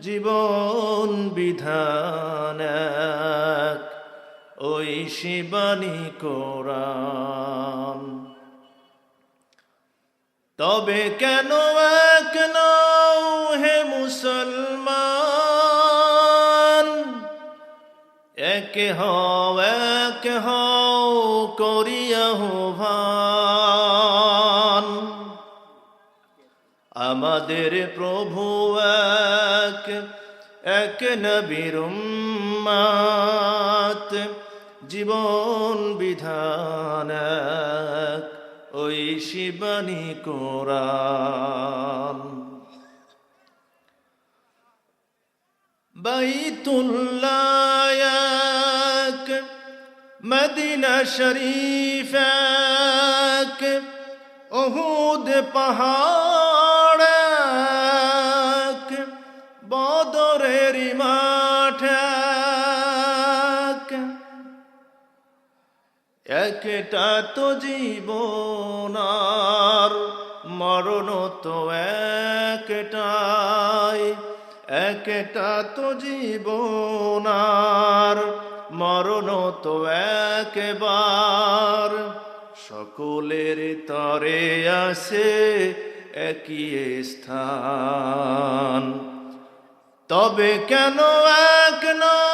জীবন বিধান ওই শিবানী কোরআন। তবে কেন এক হে মুসলমান? এক হও এক হও করিয়া ভান আমাদের প্রভু এক নবীর উম্মাত, জীবন বিধান ওই শিবানী কোরআন। বাইতুল্লাহ এক, মদিনা শরীফ এক, ওহুদ পাহাড় একটা তো জীবন আর মরণ তো একটাই। একটা তো জীবনার মরণ তো একবার। সকলের তরে আসে একই স্থান। তবে কেন এক নাও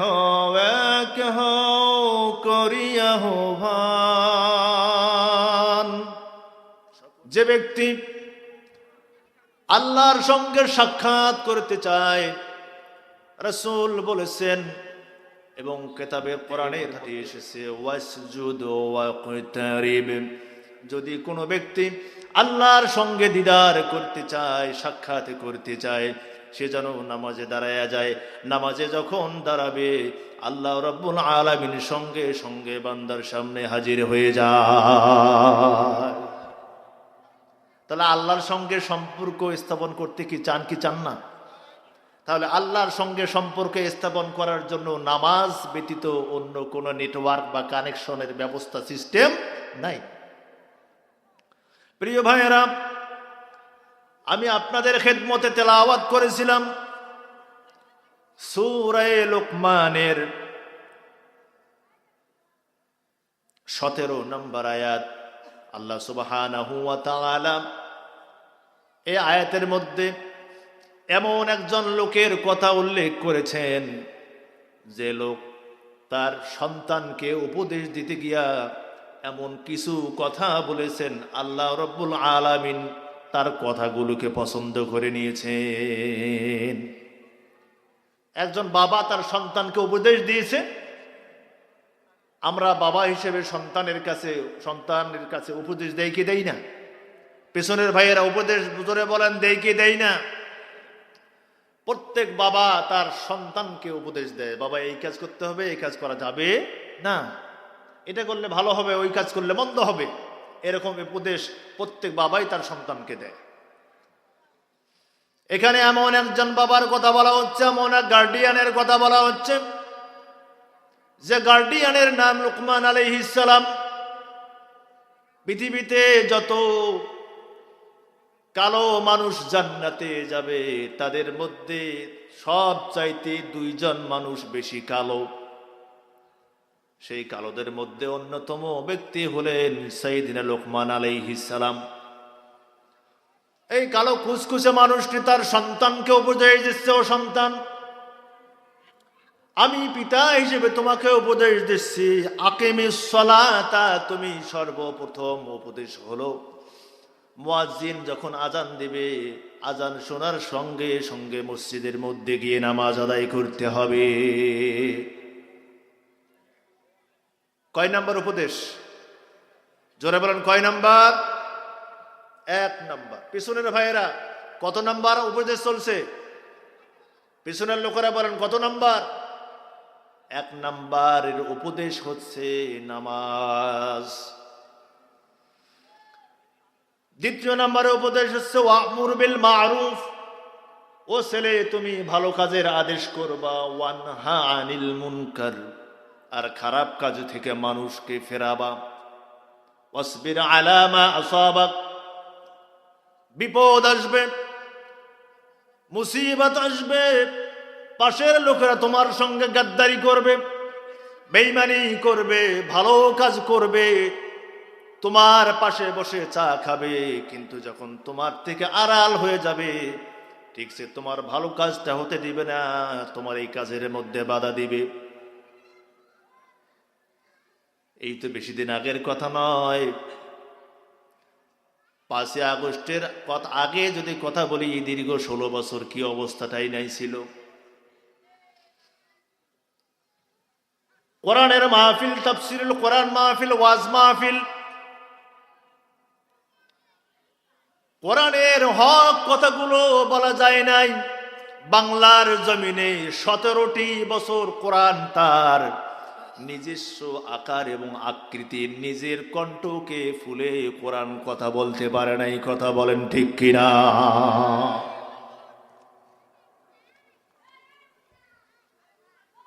হও এক হও করিয়া হো ভান যে ব্যক্তি আল্লাহর সঙ্গে সাক্ষাৎ করতে চায়, রসুল বলেছেন, এবং কেতাবে, কোরআনে হাতে এসেছে যদি কোনো ব্যক্তি আল্লাহর সঙ্গে দিদার করতে চায়, সাক্ষাৎ করতে চায় সে যেন নামাজে দাঁড়ায়া যায়। নামাজে যখন দাঁড়াবে, আল্লাহ রব্বুল আলামিন সঙ্গে সঙ্গে বান্দার সামনে হাজির হয়ে যায়। তাহলে আল্লাহর সঙ্গে সম্পর্ক স্থাপন করতে কি চান কি চান না? তাহলে আল্লাহর সঙ্গে সম্পর্ক স্থাপন করার জন্য নামাজ ব্যতীত অন্য কোনো নেটওয়ার্ক বা কানেকশনের ব্যবস্থা সিস্টেম নাই। প্রিয় ভাইয়েরা আমি আপনাদের খেদমতে তেলাওয়াত করেছিলাম। সুরায় লোকমানের সতেরো নম্বর আয়াত। আল্লাহ তাআলা এই আয়াতের মধ্যে এমন একজন লোকের কথা উল্লেখ করেছেন, যে লোক তার সন্তানকে উপদেশ দিতে গিয়া এমন কিছু কথা বলেছেন, আল্লাহ রব্বুল আলামিন তার কথাগুলোকে পছন্দ করে নিয়েছেন। একজন বাবা তার সন্তানকে উপদেশ দিয়েছে। আমরা বাবা হিসেবে সন্তানের কাছে সন্তানের কাছে উপদেশ দেয় কি দেই না? পেছনের ভাইয়েরা উপদেশ ধরে বলেন, দেয় কি দেই না? প্রত্যেক বাবা তার সন্তানকে উপদেশ দেয়। বাবা, এই কাজ করতে হবে, এই কাজ করা যাবে না। এটা করলে ভালো হবে, ওই কাজ করলে মন্দ হবে। এরকম উপদেশ প্রত্যেক বাবাই তার সন্তানকে দেয়। এখানে এমন একজন বাবার কথা বলা হচ্ছে, এমন এক গার্ডিয়ানের কথা বলা হচ্ছে, যে গার্ডিয়ানের নাম লুকমান আলাইহিসালাম পৃথিবীতে যত কালো মানুষ জান্নাতে যাবে, তাদের মধ্যে সব চাইতে দুইজন মানুষ বেশি কালো। সেই কালোদের মধ্যে অন্যতম ব্যক্তি হলেন সাইদিনা লোকমান আলাইহিসালাম এই কালো খুসখুসে মানুষটি তার সন্তানকে উপদেশ দিচ্ছে, ও সন্তান, আমি পিতা হিসেবে তোমাকে উপদেশ দিচ্ছি। আকেমে সলাতা, তুমি সর্বপ্রথম উপদেশ হলো। মুয়াজ্জিন যখন আজান দেবে, আজান শোনার সঙ্গে সঙ্গে মসজিদের মধ্যে গিয়ে নামাজ আদায় করতে হবে। কয় নাম্বার উপদেশ? জোরে বলেন, কয় নাম্বার? এক নাম্বার। পিছনের ভাইয়েরা, কত নাম্বার উপদেশ চলছে? পিছনের লোকেরা বলেন, কত নাম্বার? এক নাম্বারের উপদেশ হচ্ছে নামাজ। দ্বিতীয় নাম্বারের উপদেশ হচ্ছে, ওয়ামুর বিল মারুফ। ও ছেলে, তুমি ভালো কাজের আদেশ করবা, ওয়ানহা আনিল মুনকার। আর খারাপ কাজ থেকে মানুষকে ফেরাবা। ওয়াসবির আলামা আসাবাক। বিপদ আসবে, মুসিবত আসবে, পাশের লোকেরা তোমার সঙ্গে গাদ্দারি করবে, বেইমানি করবে, ভালো কাজ করবে, তোমার পাশে বসে চা খাবে, কিন্তু যখন তোমার থেকে আড়াল হয়ে যাবে, ঠিক সে তোমার ভালো কাজটা হতে দিবে না, তোমার এই কাজের মধ্যে বাধা দিবে। এই তো বেশি দিন আগের কথা নয়। পাঁচই আগস্টের কথা আগে যদি কথা বলি, এই দীর্ঘ ষোলো বছর কি অবস্থাটাই নাই ছিল। কোরআনের মাহফিল, তাফসিরুল কোরআন মাহফিল, ওয়াজ মাহফিল। কোরআনের হক কথাগুলো বলা যায় নাই। বাংলার জমিনে সতেরোটি বছর কোরআন তার নিজস্ব আকার এবং আকৃতির নিজের কণ্ঠকে ফুলে কোরআন কথা বলতে পারে নাই কথা বলেন ঠিক কিনা?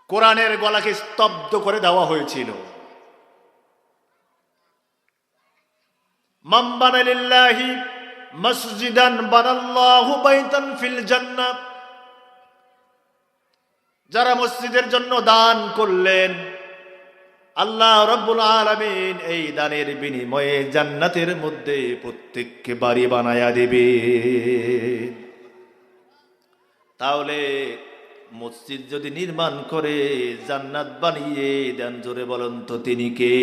কোরআনের গলাকে স্তব্ধ করে দেওয়া হয়েছিল। যারা মসজিদের জন্য দান করলেন আল্লাহ রব্বুল আলামিন এই দানের বিনিময়ে জান্নাতের মধ্যে প্রত্যেককে বাড়ি বানায়া দিবে তাহলে মসজিদ যদি নির্মাণ করে জান্নাত বানিয়ে দেন, জোরে বলেন তো তিনি কে?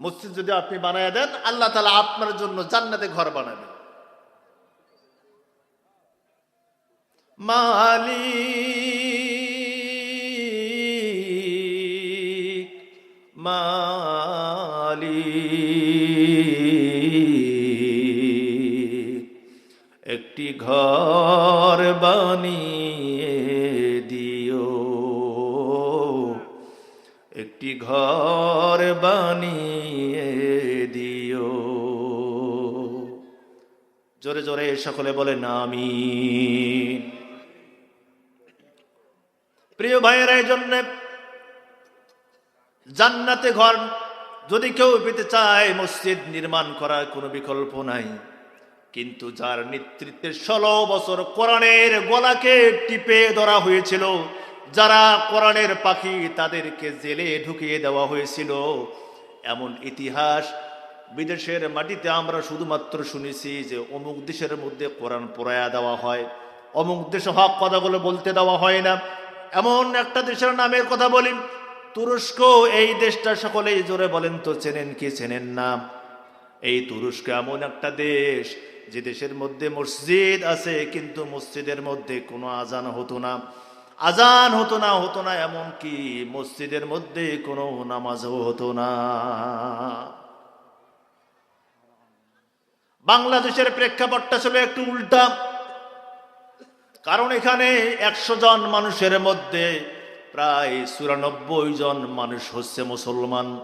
মসজিদ যদি আপনি বানায় দেন, আল্লাহ তালা আপনার জন্য জান্নাতে ঘর বানাবে মালিক মালিক একটি ঘর বানিয়ে দিও। একটি ঘর বানিয়ে দিও। জোরে জোরে সকলে বলে আমি প্রিয় ভাইয়েরা জন্য জান্নাতে ঘর। যদি কেউ পেতে চায় মসজিদ নির্মাণ করার কোনো বিকল্প নাই। কিন্তু যার নেতৃত্বে ষোলো বছর কোরআনের গলাকে টিপে ধরা হয়েছিল, যারা কোরআনের পাখি তাদেরকে জেলে ঢুকিয়ে দেওয়া হয়েছিল, এমন ইতিহাস বিদেশের মাটিতে আমরা শুধুমাত্র শুনেছি যে অমুক দেশের মধ্যে কোরআন পড়ায়া দেওয়া হয়, অমুক দেশে হক কথাগুলো বলতে দেওয়া হয় না। এমন একটা দেশের নামের কথা বলি তুরস্ক, এই দেশটা সকলেই জোরে বলেন তো, চেনেন কি চেনেন না? এই তুরস্ক এমন একটা দেশ যে দেশের মধ্যে মসজিদ আছে, কিন্তু মসজিদের মধ্যে কোনো আজান হতো না। আজান হতো না হতো না এমন কি মসজিদের মধ্যে কোনো নামাজও হতো না। বাংলাদেশের প্রেক্ষাপটটা ছিল একটু উল্টা। কারণ এখানে একশো জন মানুষের মধ্যে প্রায় চুরানব্বই জন মানুষ হচ্ছে মুসলমান।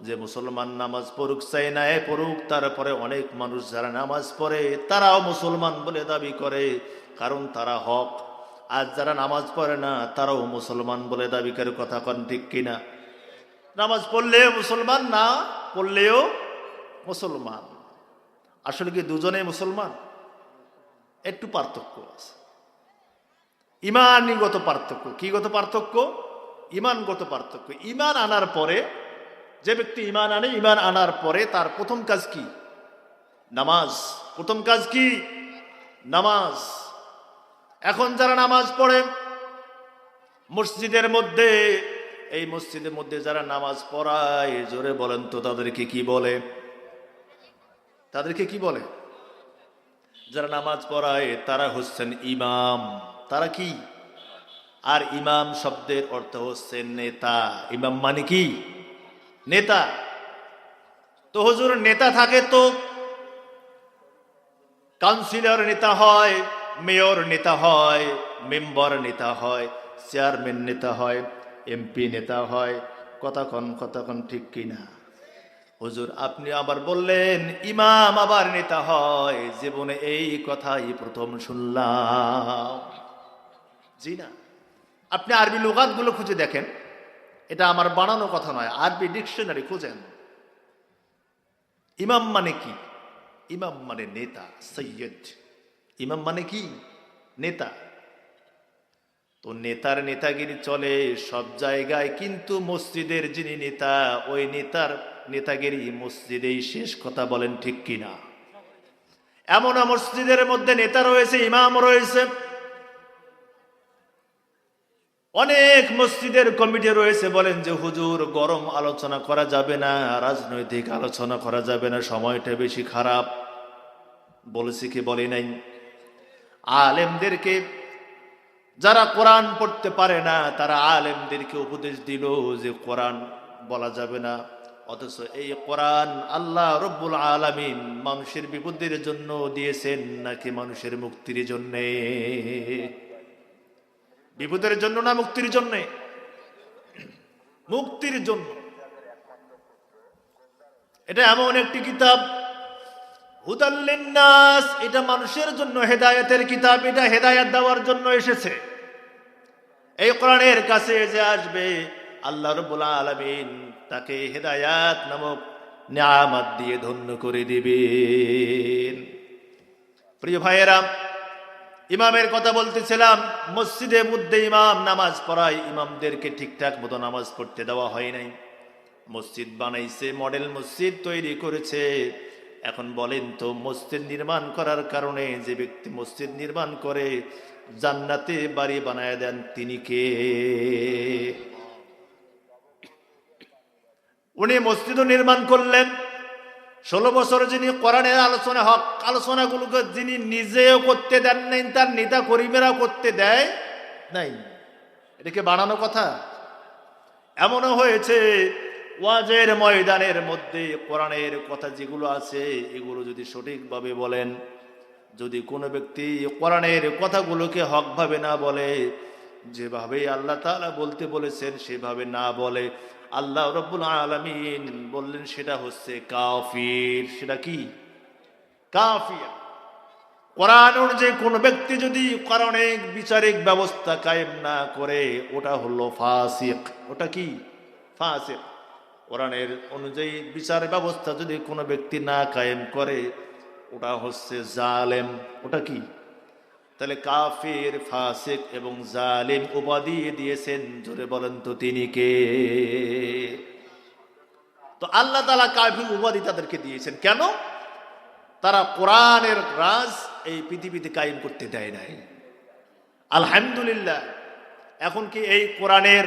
যে মুসলমান নামাজ পড়ুক চাই না এ পড়ুক, তারপরে অনেক মানুষ যারা নামাজ পড়ে, তারাও মুসলমান বলে দাবি করে, কারণ তারা হক। আর যারা নামাজ পড়ে না, তারাও মুসলমান বলে দাবি করে, কথা কন ঠিক কিনা? নামাজ পড়লে মুসলমান না, পড়লেও মুসলমান। আসলে কি দুজনেই মুসলমান? একটু পার্থক্য আছে। ইমানগত পার্থক্য। কি গত পার্থক্য? ইমানগত পার্থক্য। ইমান আনার পরে, যে ব্যক্তি ইমান আনে, ইমান আনার পরে তার প্রথম কাজ কি? নামাজ। প্রথম কাজ কি? নামাজ। এখন যারা নামাজ পড়ে, মসজিদের মধ্যে, এই মসজিদের মধ্যে যারা নামাজ পড়ায়, জোরে বলেন তো তাদেরকে কি বলে? তাদেরকে কি বলে? যারা নামাজ পড়ায়, তারা হচ্ছেন ইমাম। তারা কি? আর ইমাম শব্দের অর্থ হচ্ছে নেতা। ইমাম মানে কি? নেতা। তো হুজুর, নেতা থাকে তো কাউন্সিলর নেতা হয়, মেয়র নেতা হয়, মেম্বার নেতা হয়, চেয়ারম্যান নেতা হয়, এমপি নেতা হয় কতক্ষণ কতক্ষণ ঠিক কিনা? হুজুর, আপনি আবার বললেন, ইমাম আবার নেতা হয়। জীবনে এই কথাই প্রথম শুনলাম। জি না আপনি আরবি লোকাতগুলো খুঁজে দেখেন। এটা আমার বানানো কথা নয়, আরবি ডিকশনারি খুঁজেন। ইমাম মানে কি? ইমাম মানে নেতা, সৈয়দ। ইমাম মানে কি? নেতা। তো নেতার নেতাগিরি চলে সব জায়গায়, কিন্তু মসজিদের যিনি নেতা, ওই নেতার নেতাগিরি মসজিদেই শেষ কথা বলেন ঠিক কিনা? এমন মসজিদের মধ্যে নেতা রয়েছে, ইমাম রয়েছে অনেক মসজিদের কমিটি রয়েছে, বলেন যে, হুজুর, গরম আলোচনা করা যাবে না, রাজনৈতিক আলোচনা করা যাবে না, সময়টা বেশি খারাপ। বলেছি কি, বলে নাই। আলেমদেরকে, যারা কোরআন পড়তে পারে না, তারা আলেমদেরকে উপদেশ দিল যে, কোরআন বলা যাবে না। অথচ এই কোরআন আল্লাহ রব্বুল আলামিন মানুষের বিপদের জন্য দিয়েছেন, নাকি মানুষের মুক্তির জন্যে? বিপদের জন্য না মুক্তির জন্য? মুক্তির জন্য। এটা এমন একটি কিতাব। হুদাল্লিন্নাস এটা মানুষের জন্য হেদায়তের কিতাব, এটা হেদায়েত দেওয়ার জন্য এসেছে। এই কোরআনের কাছে যে আসবে, আল্লাহ রব্বুল আলামিন তাকে হেদায়াত নামক নিয়ামত দিয়ে ধন্য করে দিবেন। প্রিয় ভাইয়েরা ইমামের কথা বলতেছিলাম মসজিদের মধ্যে ইমাম, নামাজ পড়ায় ইমামদেরকে ঠিকঠাক মতো নামাজ পড়তে দেওয়া হয় নাই। মসজিদ বানাইছে, মডেল মসজিদ তৈরি করেছে। এখন বলেন তো, মসজিদ নির্মাণ করার কারণে যে ব্যক্তি মসজিদ নির্মাণ করে, জান্নাতে বাড়ি বানায় দেন তিনি কে? উনি মসজিদও নির্মাণ করলেন ষোলো বছর যিনি কোরআনের আলোচনা হক, আলোচনাগুলোকে যিনি নিজেও করতে দেন নাই, তার নেতা কর্মীরা করতে দেয় নাই। এটাকে বানানো কথা? এমনও হয়েছে, ওয়াজের ময়দানের মধ্যে কোরআনের কথা যেগুলো আছে, এগুলো যদি সঠিকভাবে বলেন, যদি কোনো ব্যক্তি কোরআনের কথাগুলোকে হকভাবে না বলে, যেভাবে আল্লাহ তালা বলতে বলেছেন, সেভাবে না বলে আল্লাহ রব্বুল আলমিন বললেন, সেটা হচ্ছে কাফির। সেটা কি? কাফির। কোরআন অনুযায়ী কোন ব্যক্তি যদি কোরআনিক বিচারিক ব্যবস্থা কায়েম না করে, ওটা হলো ফাসিক। ওটা কি? ফাসিক। কোরআনের অনুযায়ী বিচার ব্যবস্থা যদি কোনো ব্যক্তি না কায়েম করে, ওটা হচ্ছে জালেম। ওটা কি? তাহলে কাফির, ফাসিক এবং জালিম উপাধি দিয়েছেন। জোরে বলেন তো তিনি কে? তো আল্লাহ তালা কাফির উপাধি তাদেরকে দিয়েছেন। কেন? তারা কোরআনের রাজ এই পৃথিবীতে কায়েম করতে দেয় নাই। আলহামদুলিল্লাহ, এখন কি এই কোরআনের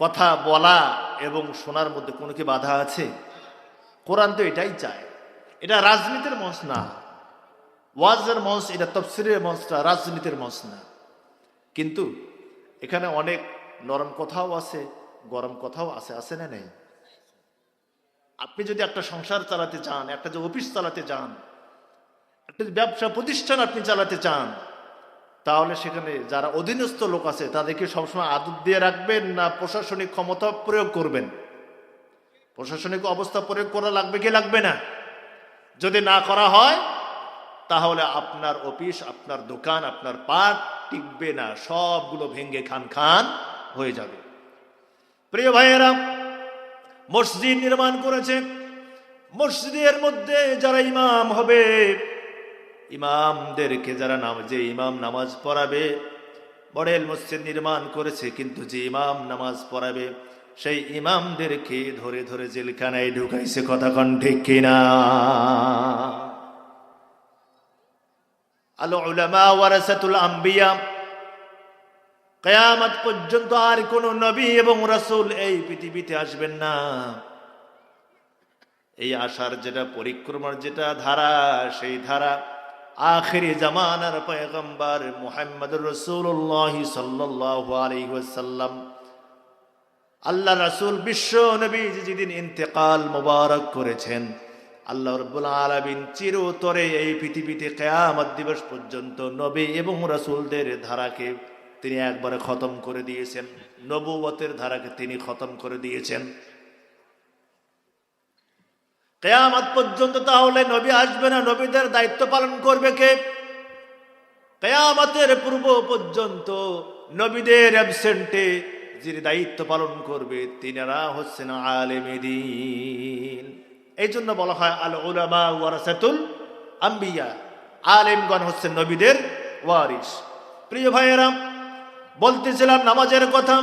কথা বলা এবং শোনার মধ্যে কোনো কি বাধা আছে? কোরআন তো এটাই চায়। এটা রাজনীতির মঞ্চ না ওয়াজের মঞ্চ, এটা তফসিরের মঞ্চটা রাজনীতির মঞ্চ না। কিন্তু এখানে অনেক নরম কথাও আছে, গরম কথাও আছে আছে না নেই? আপনি যদি একটা সংসার চালাতে চান, একটা যে অফিস চালাতে চান, একটা ব্যবসা প্রতিষ্ঠান আপনি চালাতে চান, তাহলে সেখানে যারা অধীনস্থ লোক আছে, তাদেরকে সবসময় আদর দিয়ে রাখবেন না প্রশাসনিক ক্ষমতা প্রয়োগ করবেন। প্রশাসনিক অবস্থা প্রয়োগ করা লাগবে কি লাগবে না? যদি না করা হয় তাহলে আপনার অফিস, আপনার দোকান, আপনার পাট টিকবে না, সবগুলো ভেঙ্গে খান খান হয়ে যাবে। প্রিয় ভাইয়েরা, মসজিদ নির্মাণ করেছে মসজিদের মধ্যে যারা ইমাম হবে, ইমামদেরকে যারা নাম, যে ইমাম নামাজ পড়াবে, মডেল মসজিদ নির্মাণ করেছে, কিন্তু যে ইমাম নামাজ পড়াবে, সেই ইমামদেরকে ধরে ধরে জেলখানায় ঢুকাইছে কথাক্ষণ ঠিক কিনা? আল ওয়ারাসাতুল আম্বিয়া। কেয়ামত পর্যন্ত আর কোন নবী এবং রাসূল এই পৃথিবীতে আসবেন না। এই আশার যেটা পরিক্রমার যেটা ধারা, সেই ধারা আখেরি জামানার পয়গম্বর মুহাম্মদ রসুল্লাহ সাল্লাল্লাহু আলাইহি ওয়াসাল্লাম। আল্লাহ রাসূল বিশ্ব নবী যেদিন ইন্তেকাল মোবারক করেছেন আল্লাহ রব্বুল আলমিন চিরতরে এই পৃথিবীতে কেয়ামত দিবস পর্যন্ত নবী এবং রাসূলদের ধারাকে তিনি একবারে খতম করে দিয়েছেন। নবুবতের ধারাকে তিনি খতম করে দিয়েছেন। কেয়ামত পর্যন্ত তাহলে নবী আসবে না? নবীদের দায়িত্ব পালন করবে কে? কেয়ামতের পূর্ব পর্যন্ত নবীদের অ্যাবসেন্টে যিনি দায়িত্ব পালন করবে, তিনারা হচ্ছেন আলেমেদিন এই জন্য বলা হয় আল উলামা ওয়ারাসাতুল আম্বিয়া, আলেমগণ হচ্ছেন নবীদের ওয়ারিস প্রিয় ভাইয়েরা, বলতেছিলাম নামাজের কথা।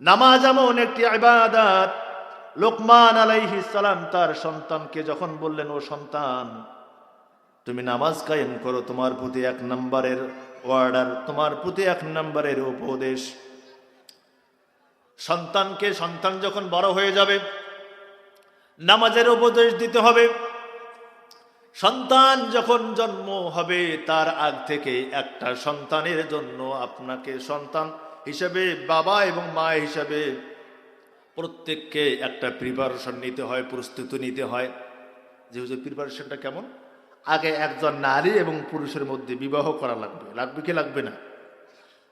নামাজ এমন একটি ইবাদাত, লোকমান আলাইহি সালাম তার সন্তানকে যখন বললেন, ও সন্তান, তুমি নামাজ কায়েম করো, তোমার প্রতি এক নম্বরের অর্ডার, তোমার প্রতি এক নম্বরের উপদেশ। সন্তানকে সন্তান যখন বড় হয়ে যাবে নামাজের উপদেশ দিতে হবে। সন্তান যখন জন্ম হবে, তার আগ থেকে একটা সন্তানের জন্য আপনাকে সন্তান হিসেবে, বাবা এবং মা হিসেবে প্রত্যেককে একটা প্রিপারেশন নিতে হয়, প্রস্তুতি নিতে হয়। যে হুজুর প্রিপারেশনটা কেমন? আগে একজন নারী এবং পুরুষের মধ্যে বিবাহ করা লাগবে। লাগবে কি লাগবে না?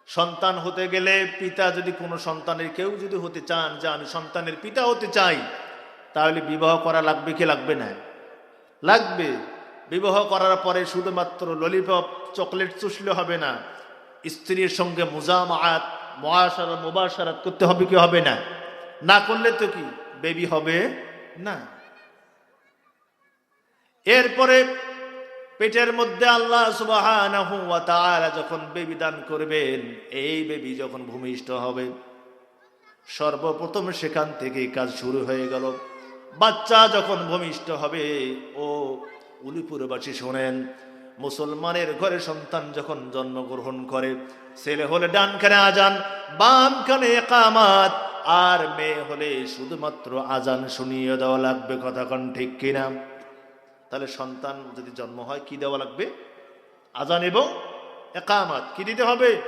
সন্তান হতে গেলে পিতা যদি কোনো সন্তানের কেউ যদি হতে চান, যে আমি সন্তানের পিতা হতে চাই তাহলে বিবাহ করা লাগবে কি লাগবে না? লাগবে। বিবাহ করার পরে শুধুমাত্র ললিপপ, চকলেট চুষলে হবে না। স্ত্রীর সঙ্গে মুজামাত মহাসারাত মুবাসারাত করতে হবে কি হবে না? না করলে তো কি? বেবি হবে না। এরপরে পেটের মধ্যে আল্লাহ তাআলা যখন বেবি দান করবেন, এই বেবি যখন ভূমিষ্ঠ হবে, সর্বপ্রথম সেখান থেকে কাজ শুরু হয়ে গেল। বাচ্চা যখন ভূমিষ্ঠ হবে, ও উলিপুরবাসী শোনেন, মুসলমানের ঘরে সন্তান যখন জন্মগ্রহণ করে, ছেলে হলে ডান কানে আজান বাম কানে একামাত, আর মেয়ে হলে শুধুমাত্র আজান শুনিয়ে দেওয়া লাগবে, কথা কন ঠিক কিনা? তাহলে সন্তান যদি জন্ম হয়, কি দেওয়া লাগবে? আজান এবং একামাত, কি দিতে হবে?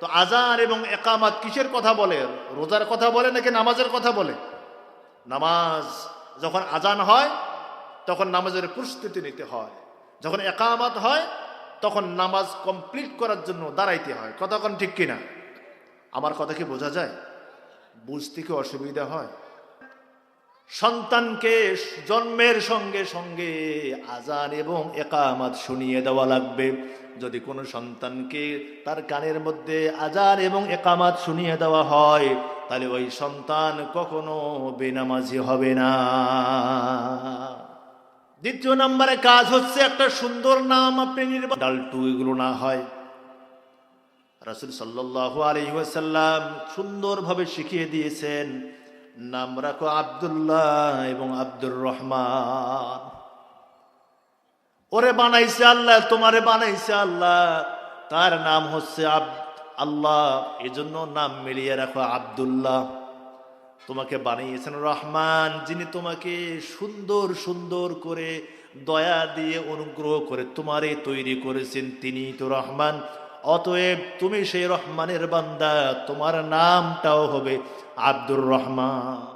তো আজান এবং একামাত কিসের কথা বলে? রোজার কথা বলে নাকি নামাজের কথা বলে? নামাজ যখন আজান হয়, তখন নামাজের প্রস্তুতি নিতে হয়। যখন একামাত হয়, তখন নামাজ কমপ্লিট করার জন্য দাঁড়াইতে হয়। কতক্ষণ ঠিক কিনা? আমার কথা কি বোঝা যায়? বুঝতে কি অসুবিধা হয়? সন্তানকে জন্মের সঙ্গে সঙ্গে আজান এবং একামাত শুনিয়ে দেওয়া লাগবে। যদি কোনো সন্তানকে তার কানের মধ্যে আজান এবং একামাত শুনিয়ে দেওয়া হয় তাহলে ওই সন্তান কখনো বেনামাজি হবে না। দ্বিতীয় নম্বরে কাজ হচ্ছে একটা সুন্দর নাম আপনি নির্বাচন। ডালটু এগুলো না হয়। রাসুল সাল্লাহ আলহিহাসাল্লাম সুন্দরভাবে শিখিয়ে দিয়েছেন, নাম রাখো আবদুল্লাহ এবং আব্দুর রহমান। ওরে বানাইছে আল্লাহ, তোমারে বানাইছে আল্লাহ, তার নাম হচ্ছে আব আল্লাহ, এজন্য নাম মিলিয়ে রাখো আবদুল্লাহ। তোমাকে বানিয়েছেন রহমান, যিনি তোমাকে সুন্দর সুন্দর করে দয়া দিয়ে অনুগ্রহ করে তোমারে তৈরি করেছেন, তিনি তো রহমান। অতএব তুমি সেই রহমানের বান্দা, তোমার নামটাও হবে আব্দুর রহমান।